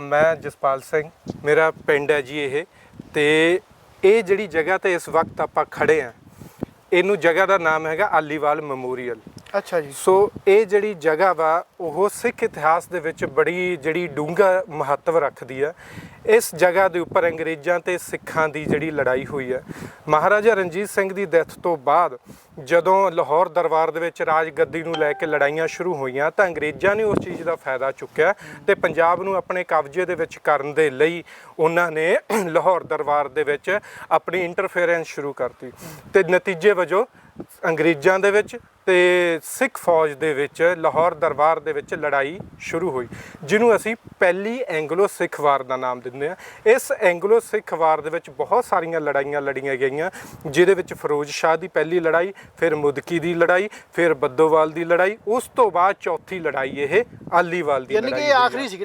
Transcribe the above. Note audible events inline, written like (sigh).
ਮੈਂ ਜਸਪਾਲ ਸਿੰਘ, ਮੇਰਾ ਪਿੰਡ ਹੈ ਜੀ ਇਹ। ਤੇ ਇਹ ਜਿਹੜੀ ਜਗ੍ਹਾ ਤੇ ਇਸ ਵਕਤ ਆਪਾਂ ਖੜੇ ਆ, ਇਹਨੂੰ ਜਗ੍ਹਾ ਦਾ ਨਾਮ ਹੈਗਾ ਆਲੀਵਾਲ ਮੈਮੋਰੀਅਲ। ਅੱਛਾ ਜੀ। ਸੋ ਇਹ ਜਿਹੜੀ ਜਗ੍ਹਾ ਵਾ, ਉਹ ਸਿੱਖ ਇਤਿਹਾਸ ਦੇ ਵਿੱਚ ਬੜੀ ਜਿਹੜੀ ਡੂੰਘਾ ਮਹੱਤਵ ਰੱਖਦੀ ਆ। ਇਸ ਜਗ੍ਹਾ ਦੇ ਉੱਪਰ ਅੰਗਰੇਜ਼ਾਂ ਤੇ ਸਿੱਖਾਂ ਦੀ ਜਿਹੜੀ ਲੜਾਈ ਹੋਈ ਹੈ ਮਹਾਰਾਜਾ ਰਣਜੀਤ ਸਿੰਘ ਦੀ ਡੈਥ ਤੋਂ ਬਾਅਦ ਜਦੋਂ ਲਾਹੌਰ ਦਰਬਾਰ ਦੇ ਵਿੱਚ ਰਾਜ ਗੱਦੀ ਨੂੰ ਲੈ ਕੇ ਲੜਾਈਆਂ ਸ਼ੁਰੂ ਹੋਈਆਂ, ਤਾਂ ਅੰਗਰੇਜ਼ਾਂ ਨੇ ਉਸ ਚੀਜ਼ ਦਾ ਫਾਇਦਾ ਚੁੱਕਿਆ ਤੇ ਪੰਜਾਬ ਨੂੰ ਆਪਣੇ ਕਬਜ਼ੇ ਦੇ ਵਿੱਚ ਕਰਨ ਦੇ ਲਈ ਉਹਨਾਂ ਨੇ (clears throat) ਲਾਹੌਰ ਦਰਬਾਰ ਦੇ ਵਿੱਚ ਆਪਣੀ ਇੰਟਰਫੇਰੈਂਸ ਸ਼ੁਰੂ ਕਰਤੀ। ਤੇ ਨਤੀਜੇ ਵਜੋਂ ਅੰਗਰੇਜ਼ਾਂ ਦੇ ਵਿੱਚ ਤੇ ਸਿੱਖ ਫੌਜ ਦੇ ਵਿੱਚ ਲਾਹੌਰ ਦਰਬਾਰ ਦੇ ਵਿੱਚ ਲੜਾਈ ਸ਼ੁਰੂ ਹੋਈ ਜਿਹਨੂੰ ਅਸੀਂ ਪਹਿਲੀ ਐਂਗਲੋ ਸਿੱਖ ਵਾਰ ਦਾ ਨਾਮ ਦਿੰਦੇ ਆ ਇਸ ਐਂਗਲੋ ਸਿੱਖ ਵਾਰ ਦੇ ਵਿੱਚ ਬਹੁਤ ਸਾਰੀਆਂ ਲੜਾਈਆਂ ਲੜੀਆਂ ਗਈਆਂ ਜਿਹਦੇ ਵਿੱਚ ਫਿਰੋਜ਼ ਸ਼ਾਹ ਦੀ ਪਹਿਲੀ ਲੜਾਈ ਫਿਰ ਮੁਦਕੀ ਦੀ ਲੜਾਈ ਫਿਰ ਬੱਦੋਵਾਲ ਦੀ ਲੜਾਈ ਉਸ ਤੋਂ ਬਾਅਦ ਚੌਥੀ ਲੜਾਈ ਇਹ ਆਲੀਵਾਲ ਦੀ ਯਾਨੀ ਲੜਾਈ ਕਿ ਇਹ ਹੋਈ ਆ। ਆਖਰੀ ਸੀ